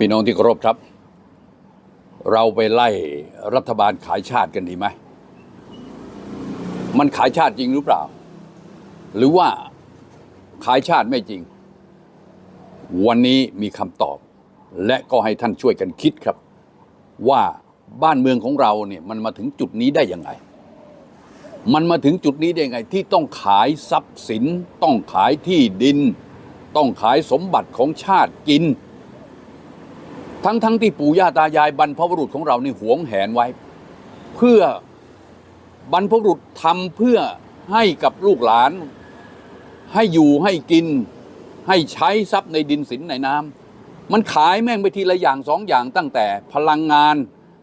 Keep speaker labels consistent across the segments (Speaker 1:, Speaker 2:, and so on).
Speaker 1: พี่น้องที่เคารพครับ เราไปไล่รัฐบาลขายชาติกันดีไหม มันขายชาติจริงหรือเปล่า หรือว่าขายชาติไม่จริง วันนี้มีคำตอบ และก็ให้ท่านช่วยกันคิดครับ ว่าบ้านเมืองของเราเนี่ยมันมาถึงจุดนี้ได้ยังไง มันมาถึงจุดนี้ได้ยังไง ที่ต้องขายทรัพย์สิน ต้องขายที่ดิน ต้องขายสมบัติของชาติกิน ทั้งทั้งที่ปู่ย่าตายายบรรพบุรุษของเรานี่หวงแหนไว้ เพื่อบรรพบุรุษทำเพื่อให้กับลูกหลาน ให้อยู่ให้กิน ให้ใช้ทรัพย์ในดินสินในน้ำมันขายแม่งไปทีละอย่างสองอย่างตั้งแต่พลังงาน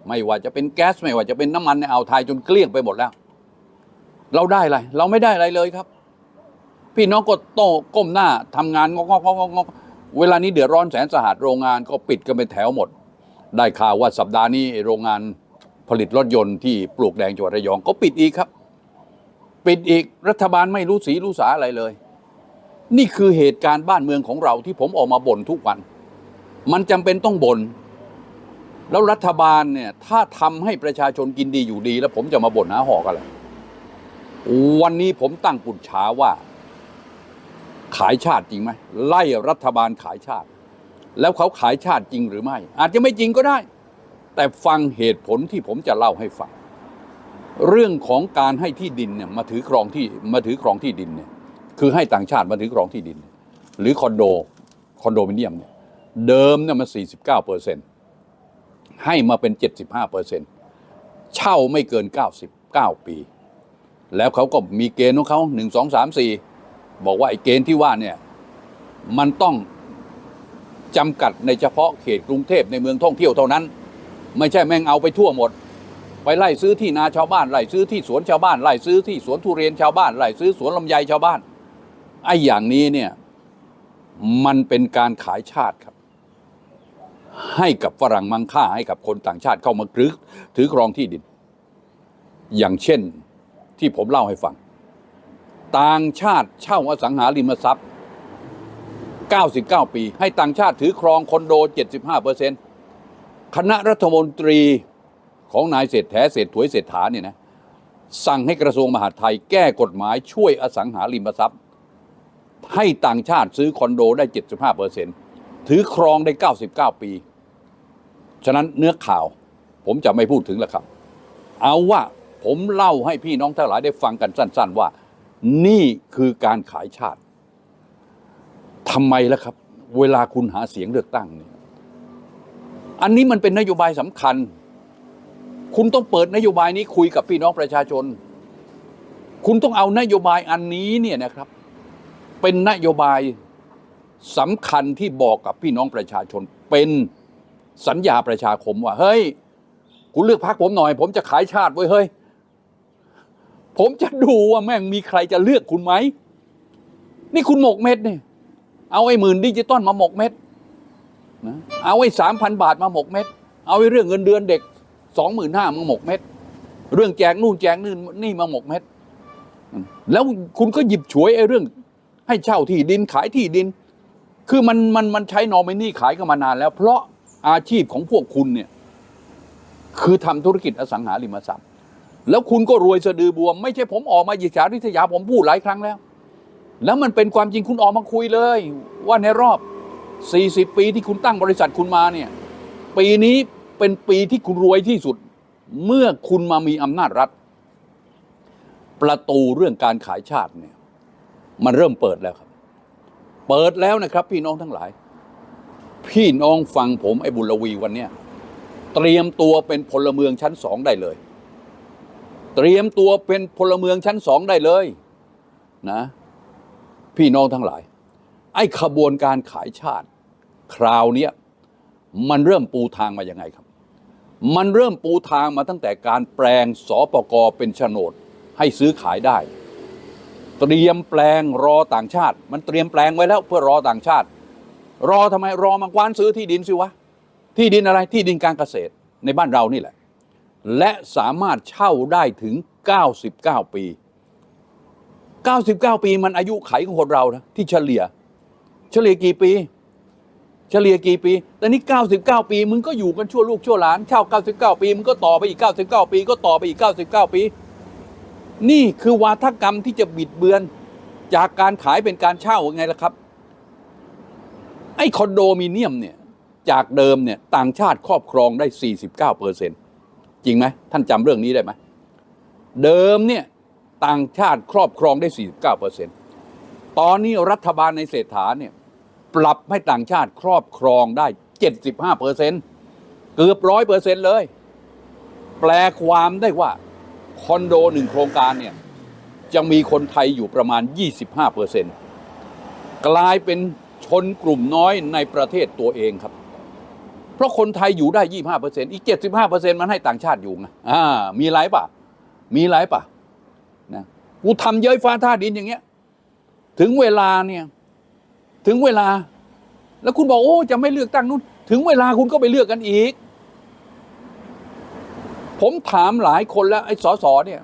Speaker 1: ไม่ว่าจะเป็นแก๊สไม่ว่าจะเป็นน้ำมันในอ่าวไทยจนเกลี้ยงไปหมดแล้ว เราได้อะไร เราไม่ได้อะไรเลยครับ พี่น้องก็โตก้มหน้าทำงานงอกงอกงอกงอก เวลานี้เดือดร้อนแสนสาหัสโรงงานก็ปิดกันเป็นแถวหมด ได้ข่าวว่าสัปดาห์นี้โรงงานผลิตรถยนต์ที่ปลวกแดงจังหวัดระยองก็ปิดอีกครับ ปิดอีกรัฐบาลไม่รู้สีรู้สาอะไรเลย นี่คือเหตุการณ์บ้านเมืองของเราที่ผมออกมาบ่นทุกวัน มันจำเป็นต้องบ่นแล้วรัฐบาลเนี่ยถ้าทำให้ประชาชนกินดีอยู่ดี แล้วผมจะมาบ่นหาหอกอะไรวันนี้ผมตั้งปุจฉาว่า ขายชาติจริงไหมไล่รัฐบาลขายชาติ แล้วเขาขายชาติจริงหรือไม่ อาจจะไม่จริงก็ได้ แต่ฟังเหตุผลที่ผมจะเล่าให้ฟัง เรื่องของการให้ที่ดินเนี่ยมาถือครองที่มาถือครองที่ดินเนี่ยคือให้ต่างชาติมาถือครองที่ดิน หรือคอนโดคอนโดมิเนียมเนี่ยเดิมเนี่ยมัน49เปอร์เซ็นต์ให้มาเป็น 75เปอร์เซ็นต์เช่าไม่เกิน 99 ปี แล้วเขาก็มีเกณฑ์ของเขาหนึ่งสองสามสี่ บอกว่าไอ้เกณฑ์ที่ว่าเนี่ยมันต้องจำกัดในเฉพาะเขตกรุงเทพในเมืองท่องเที่ยวเท่านั้น ไม่ใช่แม่งเอาไปทั่วหมด ไปไล่ซื้อที่นาชาวบ้านไล่ซื้อที่สวนชาวบ้านไล่ซื้อที่สวนทุเรียนชาวบ้านไล่ซื้อสวนลำไยชาวบ้านไอ้อย่างนี้เนี่ยมันเป็นการขายชาติครับ ให้กับฝรั่งมังค่าให้กับคนต่างชาติเข้ามาถือถือครองที่ดิน อย่างเช่นที่ผมเล่าให้ฟัง ต่างชาติเช่าอสังหาริมทรัพย์ 99 ปี ให้ต่างชาติถือครองคอนโด 75เปอร์เซ็นต์คณะรัฐมนตรีของนายเศรษฐาเศรษถวยเศรษฐาเนี่ยนะสั่งให้กระทรวงมหาดไทยแก้กฎหมายช่วยอสังหาริมทรัพย์ ให้ต่างชาติซื้อคอนโดได้ 75เปอร์เซ็นต์ถือครองได้ 99 ปี ฉะนั้นเนื้อข่าวผมจะไม่พูดถึงแล้วครับ เอาว่าผมเล่าให้พี่น้องทั้งหลายได้ฟังกันสั้น ๆ ว่า นี่คือการขายชาติทำไมล่ะครับ เวลาคุณหาเสียงเลือกตั้งเนี่ยอันนี้มันเป็นนโยบายสำคัญ คุณต้องเปิดนโยบายนี้คุยกับพี่น้องประชาชน คุณต้องเอานโยบายอันนี้เนี่ยนะครับ เป็นนโยบายสำคัญที่บอกกับพี่น้องประชาชน เป็นสัญญาประชาคมว่า เฮ้ย คุณเลือกพักผมหน่อย ผมจะขายชาติไว้เฮ้ย ผมจะดูว่าแม่งมีใครจะเลือกคุณไหม นี่คุณหมกเม็ดเนี่ยเอาไอ้หมื่นดิจิตอลมาหมกเม็ดนะเอาไอ้สามพันบาทมาหมกเม็ด เอาไอ้เรื่องเงินเดือนเด็กสองหมื่นห้ามาหมกเม็ด เรื่องแจกนู่นแจกนี่นี่มาหมกเม็ด แล้วคุณก็หยิบฉวยไอ้เรื่อง ให้เช่าที่ดินขายที่ดิน คือมันมันมันใช้นอมินี่ขายกันมานานแล้ว เพราะอาชีพของพวกคุณเนี่ย คือทำธุรกิจอสังหาริมทรัพย์ แล้วคุณก็รวยสะดือบวม ไม่ใช่ผมออกมาหยิฉาริษยาผมพูดหลายครั้งแล้ว แล้วมันเป็นความจริงคุณออกมาคุยเลย ว่าในรอบ 40 ปีที่คุณตั้งบริษัทคุณมาเนี่ย ปีนี้เป็นปีที่คุณรวยที่สุด เมื่อคุณมามีอำนาจรัฐ ประตูเรื่องการขายชาติเนี่ย มันเริ่มเปิดแล้วครับ เปิดแล้วนะครับ พี่น้องทั้งหลาย พี่น้องฟังผมไอ้บุญลวีวันเนี้ยเตรียมตัวเป็นพลเมืองชั้นสองได้เลย เตรียมตัวเป็นพลเมืองชั้นสองได้เลยนะ พี่น้องทั้งหลาย ไอ้ขบวนการขายชาติ คราวเนี้ยมันเริ่มปูทางมายังไงครับ มันเริ่มปูทางมาตั้งแต่การแปลงสปกเป็นโฉนดให้ซื้อขายได้ เตรียมแปลงรอต่างชาติ มันเตรียมแปลงไว้แล้วเพื่อรอต่างชาติ รอทำไมรอมากว้านซื้อที่ดินสิวะที่ดินอะไรที่ดินการเกษตรในบ้านเรานี่แหละ และสามารถเช่าได้ถึง 99 ปี 99 ปีมันอายุไขของคนเรานะที่เฉลี่ย เฉลี่ยกี่ปี เฉลี่ยกี่ปี แต่นี่ 99 ปีมึงก็อยู่กันชั่วลูกชั่วหลานเช่า 99 ปีมึงก็ต่อไปอีก 99 ปี ก็ต่อไปอีก 99 ปี นี่คือวาทกรรมที่จะบิดเบือนจากการขายเป็นการเช่าไงล่ะครับ ไอ้คอนโดมิเนียมเนี่ยจากเดิมเนี่ยต่างชาติครอบครองได้ 49เปอร์เซ็นต จริงไหมท่านจำเรื่องนี้ได้ไหมเดิมเนี่ยต่างชาติครอบครองได้ 49เปอร์เซ็นตอนนี้รัฐบาลในเศรษฐาเนี่ยปรับให้ต่างชาติครอบครองได้ 75เเเกือบร้อยเปอร์เซ็นต์เลย แปลความได้ว่าคอนโดหนึ่งโครงการเนี่ยจะมีคนไทยอยู่ประมาณ 25เปอร์เซ็นกลายเป็นชนกลุ่มน้อยในประเทศตัวเองครับ เพราะคนไทยอยู่ได้25เปอร์เซ็นต์อีก75เปอร์เซ็นต์มันให้ต่างชาติอยู่ไงอ่ามีไรป่ะ มีไรป่ะนะกูทำเย้ยฟ้าท่าดินอย่างเงี้ย ถึงเวลาเนี่ย ถึงเวลา แล้วคุณบอกโอ้จะไม่เลือกตั้งนู้นถึงเวลาคุณก็ไปเลือกกันอีก ผมถามหลายคนแล้วไอ้สอสอเนี่ย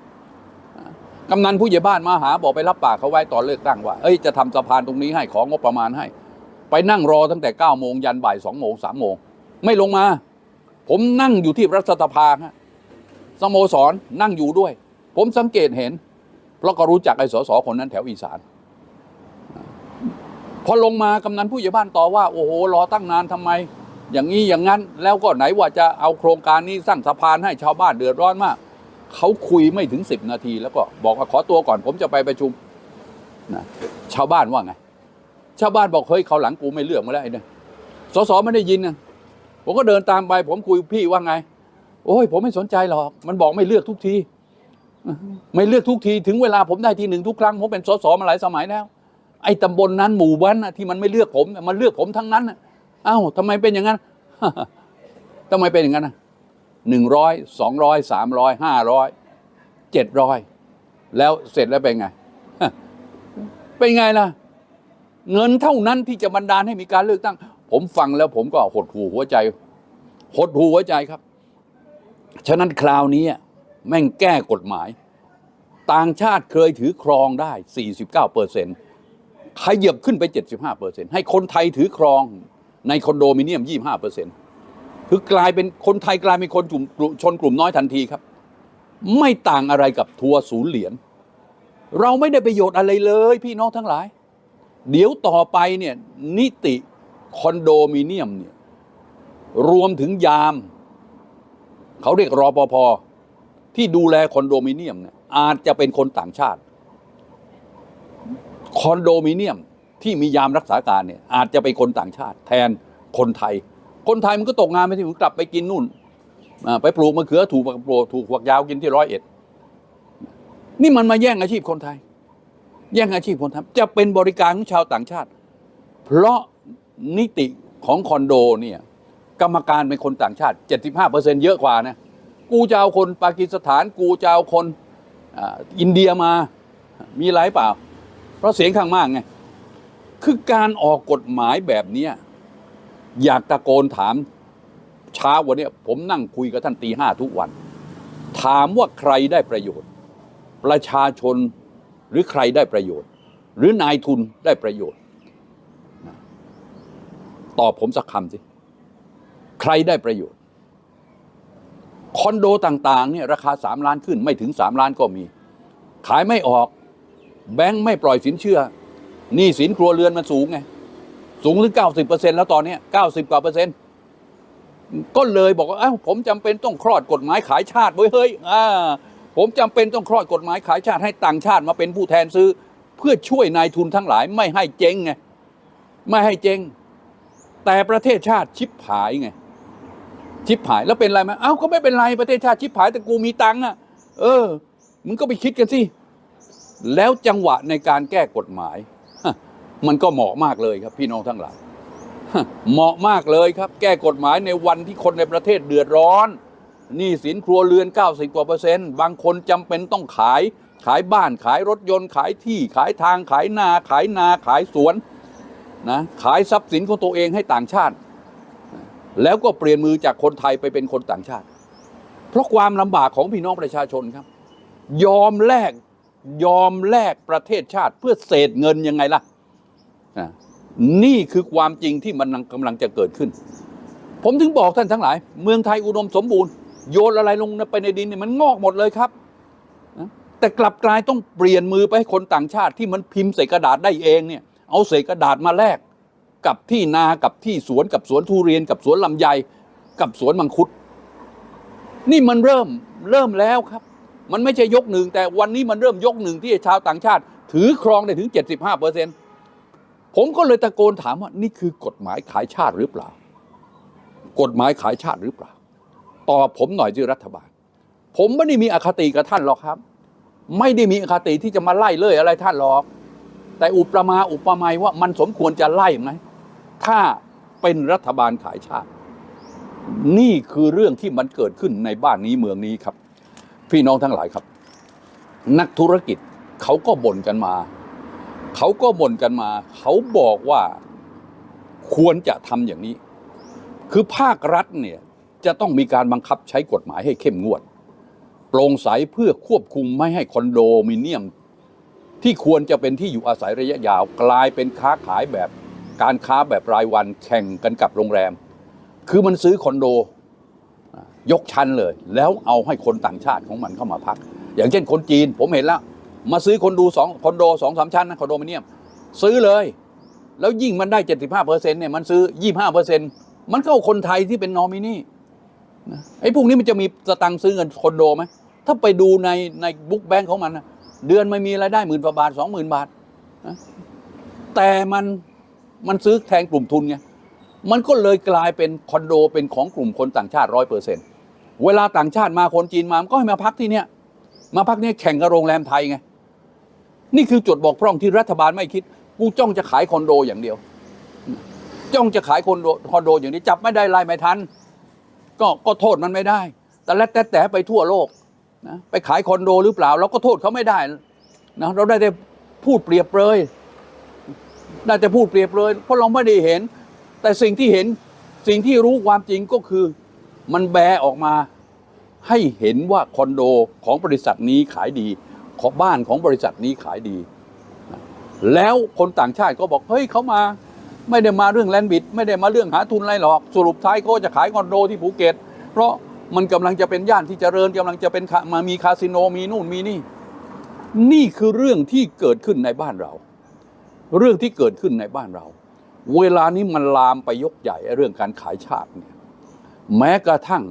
Speaker 1: กำนันผู้ใหญ่บ้านมาหาบอกไปรับปากเขาไว้ตอนเลือกตั้งว่า เอ้ยจะทำสะพานตรงนี้ให้ของงบประมาณให้ ไปนั่งรอตั้งแต่เก้าโมงยันบ่ายสองโมงสามโมง ไม่ลงมา ผมนั่งอยู่ที่รัฐสภาฮะสโมสรนั่งอยู่ด้วย ผมสังเกตเห็น เพราะก็รู้จักไอ้สสคนนั้นแถวอีสาน พอลงมากำนันผู้ใหญ่บ้านต่อว่า โอ้โห รอตั้งนานทำไม อย่างนี้อย่างนั้น แล้วก็ไหนว่าจะเอาโครงการนี้สร้างสะพานให้ชาวบ้านเดือดร้อนมาก เขาคุยไม่ถึงสิบนาที แล้วก็บอกว่าขอตัวก่อน ผมจะไปประชุมนะชาวบ้านว่าไง ชาวบ้านบอกเฮ้ยเขาหลังกูไม่เลือกมาแล้วไอ้เนี่ยสสไม่ได้ยินนะ ผมก็เดินตามไป ผมคุยพี่ว่าไง โอ้ย ผมไม่สนใจหรอก มันบอกไม่เลือกทุกที ไม่เลือกทุกที ถึงเวลาผมได้ทีหนึ่งทุกครั้ง ผมเป็นสสมาหลายสมัยแล้ว ไอ้ตำบลนั้นหมู่บ้านน่ะที่มันไม่เลือกผมน่มันเลือกผมทั้งนั้นเอ้าทำไมเป็นอย่างนั้นทำไมเป็นอย่างนั้นหนึ่งร้อยสองร้อยสามร้อยห้าร้อยเจ็ดร้อยแล้วเสร็จแล้วเป็นไง เป็นไงล่ะ เงินเท่านั้นที่จะบันดาลให้มีการเลือกตั้ง ผมฟังแล้วผมก็หดหูหัวใจ หดหูหัวใจครับ ฉะนั้นคราวนี้แม่งแก้กฎหมาย ต่างชาติเคยถือครองได้ 49เปอร์เซ็นต์ขยับขึ้นไป 75เปอร์เซ็นต์ให้คนไทยถือครองในคอนโดมิเนียม 25เปอร์เซ็นต์คือกลายเป็นคนไทยกลายเป็นคนกลุ่มชนกลุ่มน้อยทันทีครับ ไม่ต่างอะไรกับทัวร์ศูนย์เหรียญเราไม่ได้ประโยชน์อะไรเลย พี่น้องทั้งหลาย เดี๋ยวต่อไปเนี่ยนิติ คอนโดมิเนียมเนี่ยรวมถึงยาม เขาเรียกรอปภที่ดูแลคอนโดมิเนียมเนี่ยอาจจะเป็นคนต่างชาติ คอนโดมิเนียมที่มียามรักษาการเนี่ยอาจจะเป็นคนต่างชาติ แทนคนไทย คนไทยมันก็ตกงานไปที่มันกลับไปกินนู่นไปปลูกมะเขือถูกปลูกถูกหักยาวกินที่ร้อยเอ็ดนี่มันมาแย่งอาชีพคนไทย แย่งอาชีพคนไทยจะเป็นบริการของชาวต่างชาติ เพราะ นิติของคอนโดเนี่ยกรรมการเป็นคนต่างชาติ 75%เยอะกว่านะกูจะเอาคนปากีสถาน กูจะเอาคนอาอินเดียมามีไรเปล่า เพราะเสียงข้างมากไงคือการออกกฎหมายแบบนี้อยากตะโกนถามเช้าวันนี้ผมนั่งคุยกับท่านตีห้าทุกวัน ถามว่าใครได้ประโยชน์ ประชาชนหรือใครได้ประโยชน์ หรือนายทุนได้ประโยชน์ ตอบผมสักคำสิ ใครได้ประโยชน์ คอนโดต่าง ๆ เนี่ย ราคาสามล้านขึ้นไม่ถึงสามล้านก็มี ขายไม่ออก แบงค์ไม่ปล่อยสินเชื่อหนี้สินครัวเรือนมันสูงไง สูงถึงเก้าสิบเปอร์เซ็นแล้วตอนนี้เก้าสิบกว่าเปอร์เซ็นต์ก็เลยบอกว่า เอ้า ผมจำเป็นต้องคลอดกฎหมายขายชาติเว้ย เฮ้ยอ่าผมจำเป็นต้องคลอดกฎหมายขายชาติให้ต่างชาติมาเป็นผู้แทนซื้อ เพื่อช่วยนายทุนทั้งหลายไม่ให้เจ๊งไง ไม่ให้เจ๊ง แต่ประเทศชาติชิบหายไง ชิบหายแล้วเป็นไรไหมเอ้าก็ไม่เป็นไรประเทศชาติชิบหายแต่กูมีตังค์อะ เออมึงก็ไปคิดกันสิแล้วจังหวะในการแก้กฎหมาย มันก็เหมาะมากเลยครับ พี่น้องทั้งหลายเหมาะมากเลยครับ แก้กฎหมายในวันที่คนในประเทศเดือดร้อนหนี้สินครัวเรือน 90 กว่าเปอร์เซ็นต์บางคนจำเป็นต้องขาย ขายบ้านขายรถยนต์ ขายที่ขายทางขายนาขายนาขายสวน นะขายทรัพย์สินของตัวเองให้ต่างชาติ แล้วก็เปลี่ยนมือจากคนไทยไปเป็นคนต่างชาติ เพราะความลำบากของพี่น้องประชาชนครับ ยอมแลกยอมแลกประเทศชาติเพื่อเศษเงินยังไงล่ะนี่คือความจริงที่มันกำลังจะเกิดขึ้น ผมถึงบอกท่านทั้งหลาย เมืองไทยอุดมสมบูรณ์โยนอะไรลงไปในดินเนี่ยมันงอกหมดเลยครับ แต่กลับกลายต้องเปลี่ยนมือไปให้คนต่างชาติที่มันพิมพ์ใส่กระดาษได้เองเนี่ย เอาใส่กระดาษมาแลกกับที่นากับที่สวนกับสวนทุเรียน กับสวนลำไย กับสวนมังคุด นี่มันเริ่มเริ่มแล้วครับ มันไม่ใช่ยกหนึ่งแต่วันนี้มันเริ่มยกหนึ่งที่ชาวต่างชาติ ถือครองได้ถึง 75เปอร์เซ็นต์ผมก็เลยตะโกนถามว่านี่คือกฎหมายขายชาติหรือเปล่า กฎหมายขายชาติหรือเปล่าตอบผมหน่อยที่รัฐบาล ผมไม่ได้มีอคติกับท่านหรอกครับ ไม่ได้มีอคติที่จะมาไล่เลยอะไรท่านหรอก แต่อุปมาอุปไมยว่ามันสมควรจะไล่ไหมถ้าเป็นรัฐบาลขายชาติ นี่คือเรื่องที่มันเกิดขึ้นในบ้านนี้เมืองนี้ครับ พี่น้องทั้งหลายครับ นักธุรกิจเขาก็บ่นกันมา เขาก็บ่นกันมา เขาบอกว่าควรจะทำอย่างนี้ คือภาครัฐเนี่ยจะต้องมีการบังคับใช้กฎหมายให้เข้มงวด โปร่งใสเพื่อควบคุมไม่ให้คอนโดมิเนียม ที่ควรจะเป็นที่อยู่อาศัยระยะยาว กลายเป็นค้าขายแบบการค้าแบบรายวันแข่งกันกับโรงแรม คือมันซื้อคอนโดยกชั้นเลย แล้วเอาให้คนต่างชาติของมันเข้ามาพัก อย่างเช่นคนจีนผมเห็นแล้ว มาซื้อคนดูสองคอนโดสองสามชั้นนะคอนโดมิเนียม ซื้อเลย แล้วยิ่งมันได้ 75เปอร์เซ็นต์เนี่ยมันซื้อ 25เปอร์เซ็นต์มันเข้าคนไทยที่เป็นนอมินีไอ้พวกนี้มันจะมีสตังค์ซื้อเงินคอนโดไหมถ้าไปดูในในบุ๊กแบงค์ของมันนะ เดือนไม่มีรายได้หมื่นกว่าบาทสองหมื่นบาทนะแต่มันมันซื้อแทนกลุ่มทุนไง มันก็เลยกลายเป็นคอนโดเป็นของกลุ่มคนต่างชาติร้อยเปอร์เซ็นต์เวลาต่างชาติมาคนจีนมาก็ให้มาพักที่เนี้ยมาพักเนี่ยแข่งกับโรงแรมไทยไง นี่คือจุดบอกพร่องที่รัฐบาลไม่คิด กูจ้องจะขายคอนโดอย่างเดียว จ้องจะขายคอนโดคอนโดอย่างนี้จับไม่ได้ไล่ไม่ทัน ก็ก็โทษมันไม่ได้ แต่และแต่แต่ไปทั่วโลก นะไปขายคอนโดหรือเปล่า เราก็โทษเขาไม่ได้นะเราได้แต่พูดเปรียบเปรยได้แต่พูดเปรียบเปรยเพราะเราไม่ได้เห็น แต่สิ่งที่เห็นสิ่งที่รู้ความจริงก็คือ มันแบออกมาให้เห็นว่าคอนโดของบริษัทนี้ขายดี ของบ้านของบริษัทนี้ขายดี แล้วคนต่างชาติก็บอกเฮ้ยเขามาไม่ได้มาเรื่องแลนด์บิด ไม่ได้มาเรื่องหาทุนอะไรหรอก สรุปท้ายเขาจะขายคอนโดที่ภูเก็ต เพราะ มันกำลังจะเป็นย่านที่จเจริญกำลังจะเป็นมามีคาสิโนมีนู่นมีนี่ นี่คือเรื่องที่เกิดขึ้นในบ้านเรา เรื่องที่เกิดขึ้นในบ้านเรา เวลานี้มันลามไปยกใหญ่เรื่องการขายชาติเนี่ยแม้กระทั่ง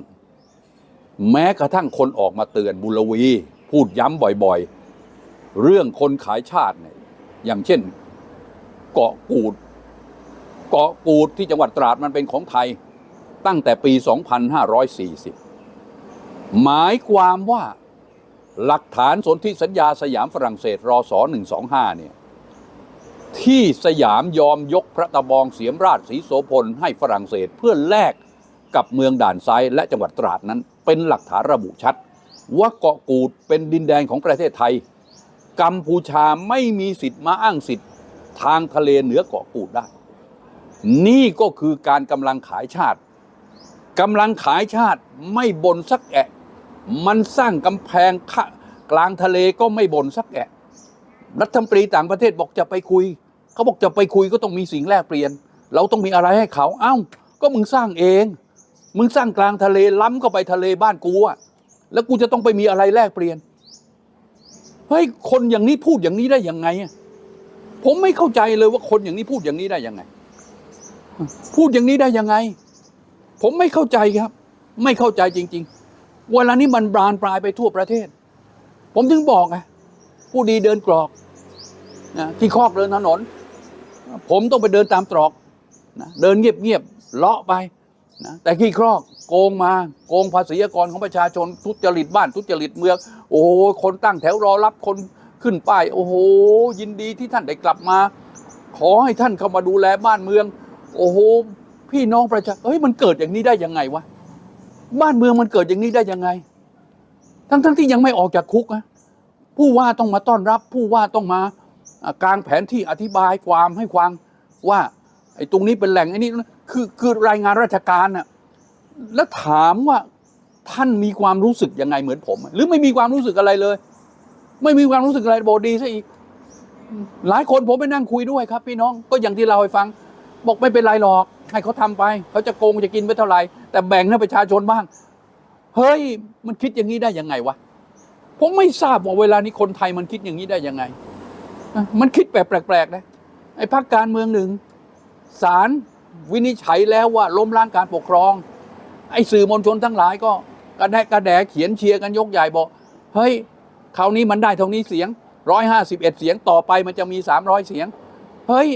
Speaker 1: แม้กระทั่งคนออกมาเตือนบุรวี พูดย้ำบ่อยๆ เรื่องคนขายชาติเนี่ยอย่างเช่น เกาะกูด เกาะกูดที่จังหวัดตราดมันเป็นของไทยตั้งแต่ปี 2540 หมายความว่าหลักฐานสนธิสัญญาสยามฝรั่งเศสรอสอ125 เนี่ย ที่สยามยอมยกพระตะบองเสียมราชสีโสพลให้ฝรั่งเศสเพื่อแลกกับเมืองด่านซ้ายและจังหวัดตราดนั้น เป็นหลักฐานระบุชัด ว่าเกาะกูดเป็นดินแดนของประเทศไทย กัมพูชาไม่มีสิทธิ์มาอ้างสิทธิ์ ทางทะเลเหนือเกาะกูดได้ นี่ก็คือการกำลังขายชาติกำลังขายชาติไม่บนสักแอะ มันสร้างกำแพงขะกลางทะเลก็ไม่บ่นสักแอะรัฐมนตรีต่างประเทศบอกจะไปคุย เขาบอกจะไปคุยก็ต้องมีสิ่งแลกเปลี่ยน เราต้องมีอะไรให้เขาเอ้า ก็มึงสร้างเอง มึงสร้างกลางทะเลล้ำเข้าไปทะเลบ้านกูอะแล้วกูจะต้องไปมีอะไรแลกเปลี่ยนเฮ้ยคนอย่างนี้พูดอย่างนี้ได้ยังไงผมไม่เข้าใจเลยว่าคนอย่างนี้พูดอย่างนี้ได้ยังไง พูดอย่างนี้ได้ยังไง ผมไม่เข้าใจครับ ไม่เข้าใจจริง ๆ เวลานี้มันบานปลายไปทั่วประเทศ ผมถึงบอกไงผู้ดีเดินกรอกนะที่คอกเดินถนน ผมต้องไปเดินตามตรอกนะเดินเงียบๆเลาะไปนะแต่ขี้ครอกโกงมาโกงภาษีกรของประชาชนทุจริตบ้านทุจริตเมือง โอ้โหคนตั้งแถวรอรับคนขึ้นป้ายโอ้โห ยินดีที่ท่านได้กลับมา ขอให้ท่านเข้ามาดูแลบ้านเมือง โอ้โห พี่น้องประชาเฮ้ยมันเกิดอย่างนี้ได้ยังไงวะ บ้านเมืองมันเกิดอย่างนี้ได้ยังไง ทั้งๆที่ยังไม่ออกจากคุกนะผู้ว่าต้องมาต้อนรับ ผู้ว่าต้องมาอ่ากลางแผนที่อธิบายความให้ฟังว่าไอ้ตรงนี้เป็นแหล่งไอ้นี่คือคือรายงานราชการน่ะแล้วถามว่าท่านมีความรู้สึกยังไงเหมือนผม หรือไม่มีความรู้สึกอะไรเลย ไม่มีความรู้สึกอะไรโบดีซะอีก หลายคนผมไปนั่งคุยด้วยครับ พี่น้องก็อย่างที่เราให้ฟัง บอกไม่เป็นไรหรอก ให้เขาทำไป เขาจะโกงจะกินไปเท่าไหร่แต่แบ่งให้ประชาชนบ้าง เฮ้ย มันคิดอย่างนี้ได้ยังไงวะ ผมไม่ทราบว่าเวลานี้คนไทยมันคิดอย่างนี้ได้ยังไง มันคิดแบบแปลกๆนะไอ้พรรคการเมืองหนึ่งศาลวินิจฉัยแล้วว่าล้มล้างการปกครอง ไอ้สื่อมวลชนทั้งหลายก็กระแดกระแดเขียนเชียร์กันยกใหญ่บอกเฮ้ยคราวนี้มันได้เท่านี้เสียงร้อยห้าสิบเอ็ดเสียงต่อไปมันจะมีสามร้อยเสียง เฮ้ย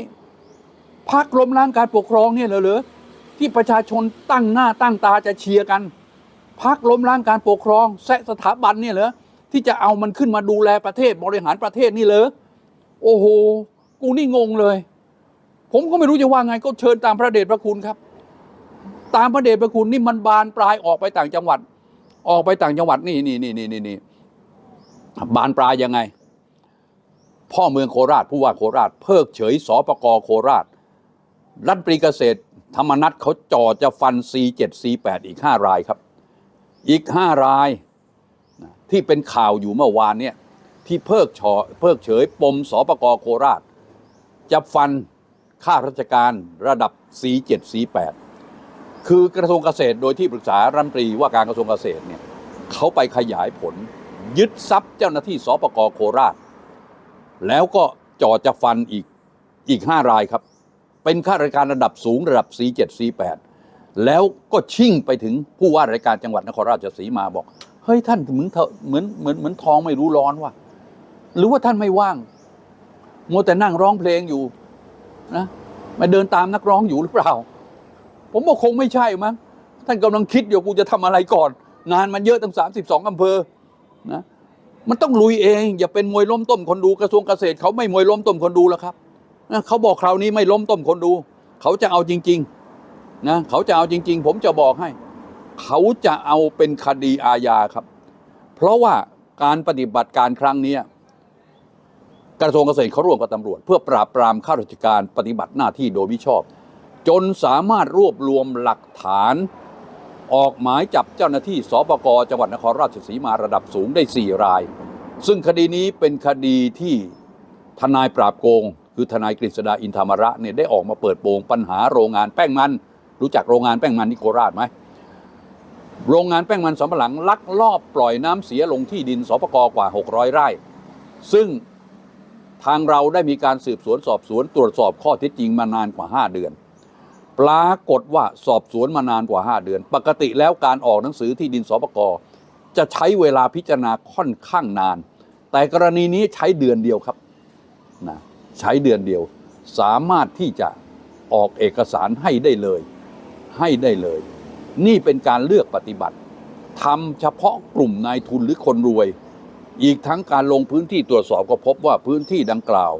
Speaker 1: พักล้มล้างการปกครองเนี่ยเหรอเหรอที่ประชาชนตั้งหน้าตั้งตาจะเชียร์กันพักล้มล้างการปกครองแซะสถาบันเนี่ยเหรอที่จะเอามันขึ้นมาดูแลประเทศบริหารประเทศนี่เหรอโอ้โหกูนี่งงเลย ผมก็ไม่รู้จะว่าไงก็เชิญตามพระเดชพระคุณครับ ตามพระเดชพระคุณนี่มันบานปลายออกไปต่างจังหวัด ออกไปต่างจังหวัดนี่นี่นี่นี่นี่นี่บานปลายยังไง พ่อเมืองโคราชผู้ว่าโคราช เพิกเฉยสปกโคราช รัฐมนตรีเกษตร ธรรมนัฐเขาจ่อจะฟัน C7 C8 อีก 5 รายครับ อีก 5 รายที่เป็นข่าวอยู่เมื่อวานเนี่ยที่เพิกเฉเพิกเฉยปมสปกโคราช จะฟันข้าราชการระดับ C7 C8 คือกระทรวงเกษตรโดยที่ปรึกษารัฐมนตรีว่าการกระทรวงเกษตรเนี่ยเขาไปขยายผล ยึดทรัพย์เจ้าหน้าที่สปกโคราช แล้วก็จ่อจะฟันอีกอีกห้ารายครับ เป็นข้าราชการระดับสูงระดับ C7 C8 แล้วก็ชิ่งไปถึงผู้ว่าราชการจังหวัดนครราชสีมาบอก เฮ้ยท่านเหมือนเหมือนเหมือนเหมือนทองไม่รู้ร้อนว่ะหรือว่าท่านไม่ว่างมัวแต่นั่งร้องเพลงอยู่นะมาเดินตามนักร้องอยู่หรือเปล่า ผมบอกคงไม่ใช่มั้งท่านกำลังคิดอยู่กูจะทำอะไรก่อน งานมันเยอะตั้ง32องอำเภอนะมันต้องลุยเอง อย่าเป็นมวยล้มต้มคนดูกระทรวงเกษตรเขาไม่มวยล้มต้มคนดูแล้วครับ เขาบอกคราวนี้ไม่ล้มต้มคนดู เขาจะเอาจริงๆนะเขาจะเอาจริง ๆ ผมจะบอกให้ เขาจะเอาเป็นคดีอาญาครับ เพราะว่าการปฏิบัติการครั้งนี้กระทรวงเกษตรเขาร่วมกับตำรวจ เพื่อปราบปรามข้าราชการปฏิบัติหน้าที่โดยมิชอบ จนสามารถรวบรวมหลักฐานออกหมายจับเจ้าหน้าที่สปกจังหวัดนครราชสีมาระดับสูงได้ 4 ราย ซึ่งคดีนี้เป็นคดีที่ทนายปราบโกง คือทนายกฤษดาอินทามระเนี่ยได้ออกมาเปิดโปงปัญหาโรงงานแป้งมัน รู้จักโรงงานแป้งมันที่โคราชไหมโรงงานแป้งมันสำปะหลังลักลอบปล่อยน้ำเสียลงที่ดินสปกกว่า 600 ไร่ ซึ่งทางเราได้มีการสืบสวนสอบสวนตรวจสอบข้อเท็จจริงมานานกว่า 5 เดือน ปรากฏว่าสอบสวนมานานกว่า 5 เดือน ปกติแล้วการออกหนังสือที่ดินสปกจะใช้เวลาพิจารณาค่อนข้างนาน แต่กรณีนี้ใช้เดือนเดียวครับนะ ใช้เดือนเดียว สามารถที่จะออกเอกสารให้ได้เลย ให้ได้เลย นี่เป็นการเลือกปฏิบัติทำเฉพาะกลุ่มนายทุนหรือคนรวย อีกทั้งการลงพื้นที่ตรวจสอบก็พบว่าพื้นที่ดังกล่าว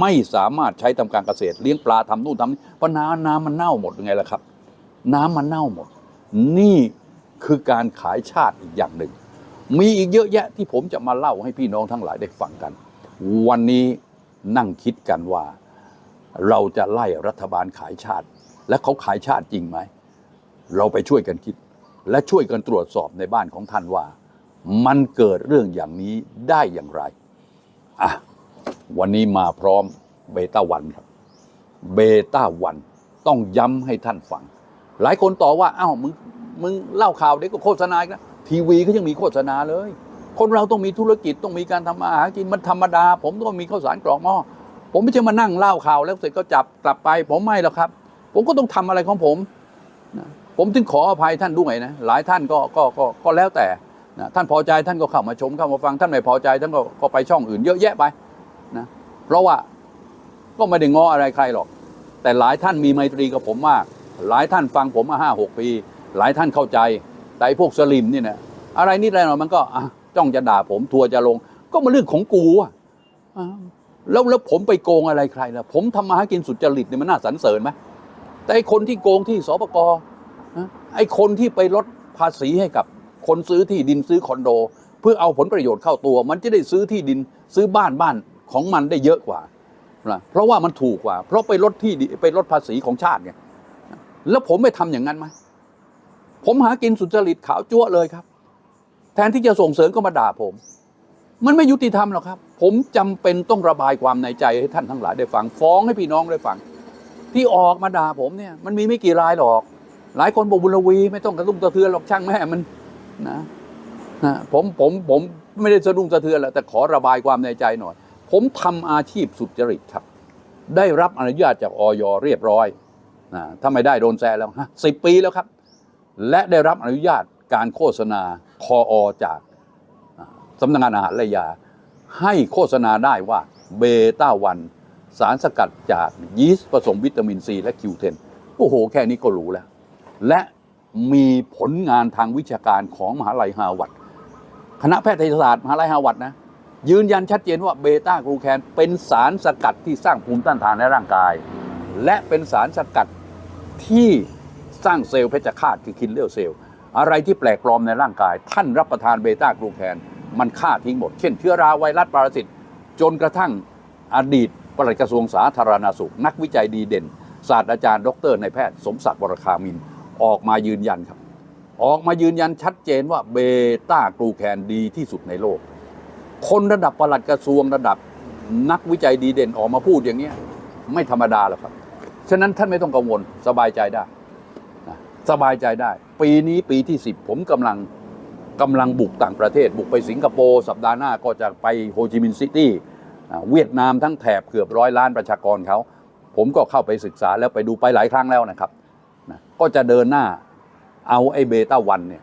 Speaker 1: ไม่สามารถใช้ทำการเกษตรเลี้ยงปลาทำนู่นทำนี่เพราะน้ำน้ำมันเน่าหมดยังไงล่ะครับ น้ำมันเน่าหมด นี่คือการขายชาติอีกอย่างหนึ่ง มีอีกเยอะแยะที่ผมจะมาเล่าให้พี่น้องทั้งหลายได้ฟังกัน วันนี้ นั่งคิดกันว่า เราจะไล่รัฐบาลขายชาติ และเขาขายชาติจริงไหม เราไปช่วยกันคิด และช่วยกันตรวจสอบในบ้านของท่านว่า มันเกิดเรื่องอย่างนี้ได้อย่างไรอะวันนี้มาพร้อมเบต้าวันครับเบต้าวันต้องย้ำให้ท่านฟัง หลายคนต่อว่าอ้าวมึงมึงเล่าข่าวเด็กก็โฆษณาอีกนะทีวีก็ยังมีโฆษณาเลย คนเราต้องมีธุรกิจต้องมีการทำมาหากินมันธรรมดา ผมต้องมีข้าวสารกรอกหม้อผมไม่ใช่มานั่งเล่าข่าวแล้วเสร็จก็จับกลับไป ผมไม่หรอกครับ ผมก็ต้องทำอะไรของผมนะผมถึงขออภัยท่านด้วยนะหลายท่านก็ก็ก็ก็แล้วแต่นะท่านพอใจท่านก็เข้ามาชมเข้ามาฟังท่านไม่พอใจท่านก็ก็ไปช่องอื่นเยอะแยะไปนะเพราะว่าก็ไม่ได้ง้ออะไรใครหรอก แต่หลายท่านมีไมตรีกับผมมาก หลายท่านฟังผมมาห้าหกปี หลายท่านเข้าใจ แต่พวกสลิมนี่นะอะไรนิดอะไรหน่อยมันก็อะ จ้องจะด่าผมทัวจะลง ก็มาเรื่องของกูอะแล้วแล้วผมไปโกงอะไรใครล่ะผมทำมาหากินสุจริตเนี่ยมันน่าสรรเสริญไหมแต่ไอคนที่โกงที่สปกนะไอ้คนที่ไปลดภาษีให้กับ คนซื้อที่ดินซื้อคอนโด เพื่อเอาผลประโยชน์เข้าตัว มันจะได้ซื้อที่ดินซื้อบ้านบ้านของมันได้เยอะกว่านะเพราะว่ามันถูกกว่า เพราะไปลดที่ไปลดภาษีของชาติไงแล้วผมไม่ทำอย่างนั้นไหมผมหากินสุจริตขาวจั่วเลยครับ แทนที่จะส่งเสริมก็มาด่าผม มันไม่ยุติธรรมหรอกครับ ผมจำเป็นต้องระบายความในใจให้ท่านทั้งหลายได้ฟัง ฟ้องให้พี่น้องได้ฟัง ที่ออกมาด่าผมเนี่ย มันมีไม่กี่รายหรอก หลายคนบอกบุญวีไม่ต้องกระตุ้มกระเทือนหรอกช่างแม่มันนะนะผมผมผมไม่ได้สะดุ้งสะเทือนแหละแต่ขอระบายความในใจหน่อย ผมทำอาชีพสุจริตครับ ได้รับอนุญาตจากออยเรียบร้อยนะถ้าไม่ได้โดนแซแล้วฮะสิบปีแล้วครับ และได้รับอนุญาต การโฆษณาคออจากสำนักงานอาหารและยา ให้โฆษณาได้ว่าเบต้าวันสารสกัดจากยีสต์ผสมวิตามินซีและคิวเทนโอ้โห แค่นี้ก็รู้แล้ว และมีผลงานทางวิชาการของมหาลัยฮาวาดคณะแพทยศาสตร์มหาลัยฮาวาดนะยืนยันชัดเจนว่าเบต้ากลูแคนเป็นสารสกัดที่สร้างภูมิต้านทานในร่างกาย และเป็นสารสกัดที่สร้างเซลล์เพชฌฆาตคือคินเลอร์เซลล์ อะไรที่แปลกปลอมในร่างกาย ท่านรับประทานเบต้ากลูแคนมันฆ่าทิ้งหมด เช่นเชื้อราไวรัสปรสิตจนกระทั่งอดีตปลัดกระทรวงสาธารณสุข นักวิจัยดีเด่น ศาสตราจารย์ ดรนายแพทย์สมศักดิ์วรคามิน ออกมายืนยันครับ ออกมายืนยันชัดเจนว่าเบต้ากลูแคนดีที่สุดในโลก คนระดับปลัดกระทรวงระดับนักวิจัยดีเด่นออกมาพูดอย่างเงี้ไม่ธรรมดาหรอกครับ ฉะนั้นท่านไม่ต้องกังวลสบายใจได้ สบายใจได้ ปีนี้ปีที่ 10 ผมกำลังกำลังบุกต่างประเทศ บุกไปสิงคโปร์ สัปดาห์หน้าก็จะไปโฮจิมินห์ซิตี้เวียดนามทั้งแถบเกือบร้อยล้านประชากรเขา ผมก็เข้าไปศึกษาแล้วไปดูไปหลายครั้งแล้วนะครับนะก็จะเดินหน้าเอาไอ้เบต้าวันเนี่ย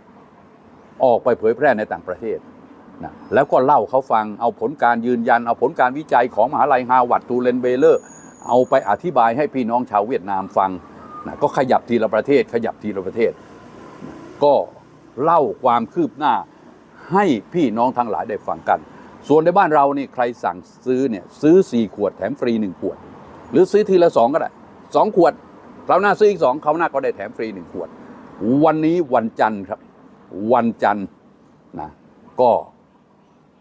Speaker 1: ออกไปเผยแพร่ในต่างประเทศนะแล้วก็เล่าเขาฟังเอาผลการยืนยัน เอาผลการวิจัยของมหาลัยฮาวาดทูเลนเบเลอร์ เอาไปอธิบายให้พี่น้องชาวเวียดนามฟัง นะก็ขยับทีละประเทศ ขยับทีละประเทศ ก็เล่าความคืบหน้าให้พี่น้องทั้งหลายได้ฟังกัน ส่วนในบ้านเรานี่ใครสั่งซื้อเนี่ยซื้อ 4 ขวดแถมฟรี 1 ขวด หรือซื้อทีละ 2 ก็ได้ 2 ขวดคราวหน้าซื้ออีก 2คราวหน้าก็ได้แถมฟรี 1 ขวด วันนี้วันจันทร์ครับ วันจันทร์นะก็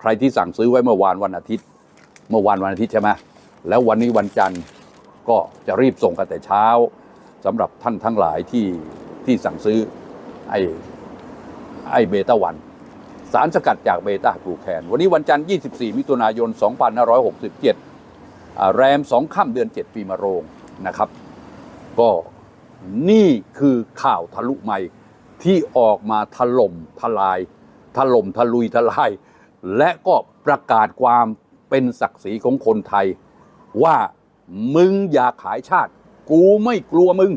Speaker 1: ใครที่สั่งซื้อไว้เมื่อวานวันอาทิตย์ เมื่อวานวันอาทิตย์ใช่ไหมแล้ววันนี้วันจันทร์ก็จะรีบส่งกันแต่เช้า สำหรับท่านทั้งหลายที่ที่สั่งซื้อไอ้ไอ้เบต้าวันสารสกัดจากเบต้ากลูแคน วันนี้วันจันทร์ 24 มิถุนายน 2567 แรม 2 ค่ำเดือน 7 ปีมะโรงนะครับ ก็นี่คือข่าวทะลุใหม่ที่ออกมาถล่มทลาย ถล่มทะลุยทลาย และก็ประกาศความเป็นศักดิ์ศรีของคนไทย ว่ามึงอย่าขายชาติ กูไม่กลัวมึง